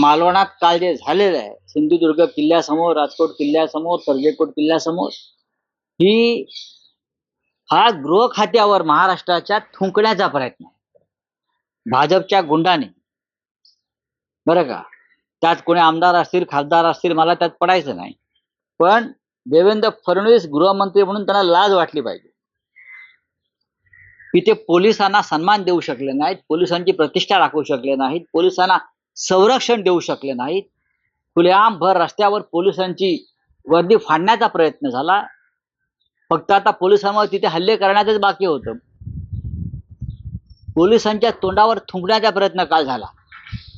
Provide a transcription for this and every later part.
मालवणात काल जे झालेलं आहे सिंधुदुर्ग किल्ल्यासमोर राजकोट किल्ल्यासमोर सर्जेकोट किल्ल्यासमोर ही हा गृह खात्यावर महाराष्ट्राच्या थुंकण्याचा प्रयत्न आहे. भाजपच्या गुंडाने बरं का? त्यात कोणी आमदार असतील खासदार असतील मला त्यात पडायचं नाही. पण देवेंद्र फडणवीस गृहमंत्री म्हणून त्यांना लाज वाटली पाहिजे. इथे पोलिसांना सन्मान देऊ शकले नाहीत पोलिसांची प्रतिष्ठा राखू शकले नाहीत पोलिसांना संरक्षण देऊ शकले नाहीत. खुलेआम भर रस्त्यावर पोलिसांची वर्दी फाडण्याचा प्रयत्न झाला. फक्त आता पोलिसांवर तिथे हल्ले करण्याचंच बाकी होतं. पोलिसांच्या तोंडावर थुंकण्याचा प्रयत्न काल झाला.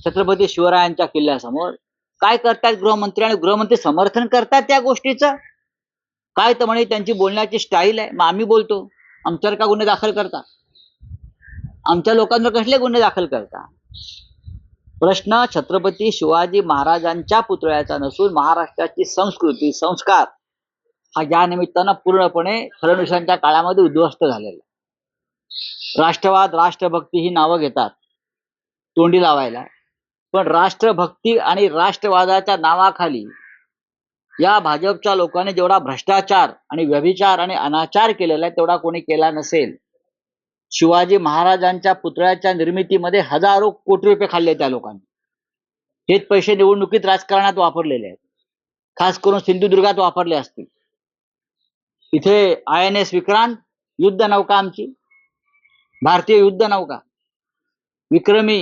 छत्रपती शिवरायांच्या किल्ल्यासमोर. काय करतायत गृहमंत्री आणि गृहमंत्री समर्थन करतात त्या गोष्टीचं? काय तर म्हणे त्यांची बोलण्याची स्टाईल आहे. मग आम्ही बोलतो. आमच्यावर का गुन्हे दाखल करता? आमच्या लोकांवर कसले गुन्हे दाखल करता? प्रश्न छत्रपती शिवाजी महाराजांच्या पुतळ्याचा नसून महाराष्ट्राची संस्कृती संस्कार हा या निमित्तानं पूर्णपणे फडणवीसांच्या काळामध्ये उद्ध्वस्त झालेला राष्ट्रवाद राष्ट्रभक्ती ही नावं घेतात तोंडी लावायला. पण राष्ट्रभक्ती आणि राष्ट्रवादाच्या नावाखाली या भाजपच्या लोकांनी जेवढा भ्रष्टाचार आणि व्यभिचार आणि अनाचार केलेला आहे तेवढा कोणी केला नसेल. शिवाजी महाराजांच्या पुतळ्याच्या निर्मितीमध्ये हजारो कोटी रुपये खाल्ले त्या लोकांनी. हेच पैसे निवडणुकीत राजकारणात वापरलेले आहेत. खास करून सिंधुदुर्गात वापरले असतील. इथे आय एन एस विक्रांत युद्ध नौका आमची. भारतीय युद्ध नौका. विक्रमी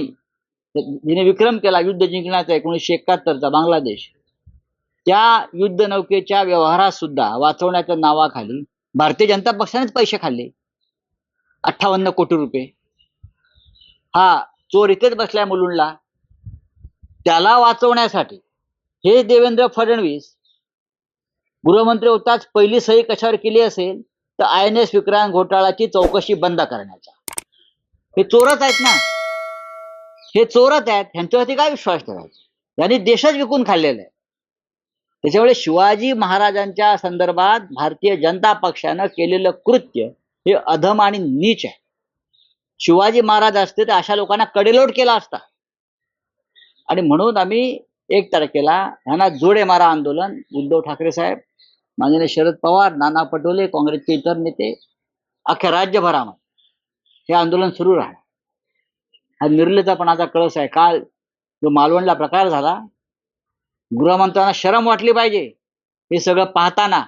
जिने विक्रम केला युद्ध जिंकण्याचा एकोणीसशे एकाहत्तरचा बांगलादेश. त्या युद्ध नौकेच्या व्यवहारात सुद्धा वाचवण्याच्या नावाखाली भारतीय जनता पक्षानेच पैसे खाल्ले. अठ्ठावन्न कोटी रुपये. हा चोर इथेच बसलाय मुलुंडला. त्याला वाचवण्यासाठी हे देवेंद्र फडणवीस गृहमंत्री होताच पहिली सही कशावर केली असेल? तर आय एन एस विक्रांत घोटाळाची चौकशी बंद करण्याचा हे चोरच आहेत ना? हे चोरच आहेत ह्यांच्यावरती काय विश्वास ठेवायचा? यांनी देशच विकून खाल्लेला आहे. त्याच्यामुळे शिवाजी महाराजांच्या संदर्भात भारतीय जनता पक्षानं केलेलं कृत्य हे अधम आणि नीच आहे. शिवाजी महाराज असते तर अशा लोकांना कडेलोट केला असता. आणि म्हणून आम्ही एक तारखेला ह्यांना जोडे मारा आंदोलन. उद्धव ठाकरे साहेब माननीय शरद पवार नाना पटोले काँग्रेसचे इतर नेते अख्ख्या राज्यभरामध्ये हे आंदोलन सुरू राहणार. हा निर्लजपणाचा कळस आहे? काल जो मालवणला प्रकार झाला गृहमंत्र्यांना शरम वाटली पाहिजे. हे सगळं पाहताना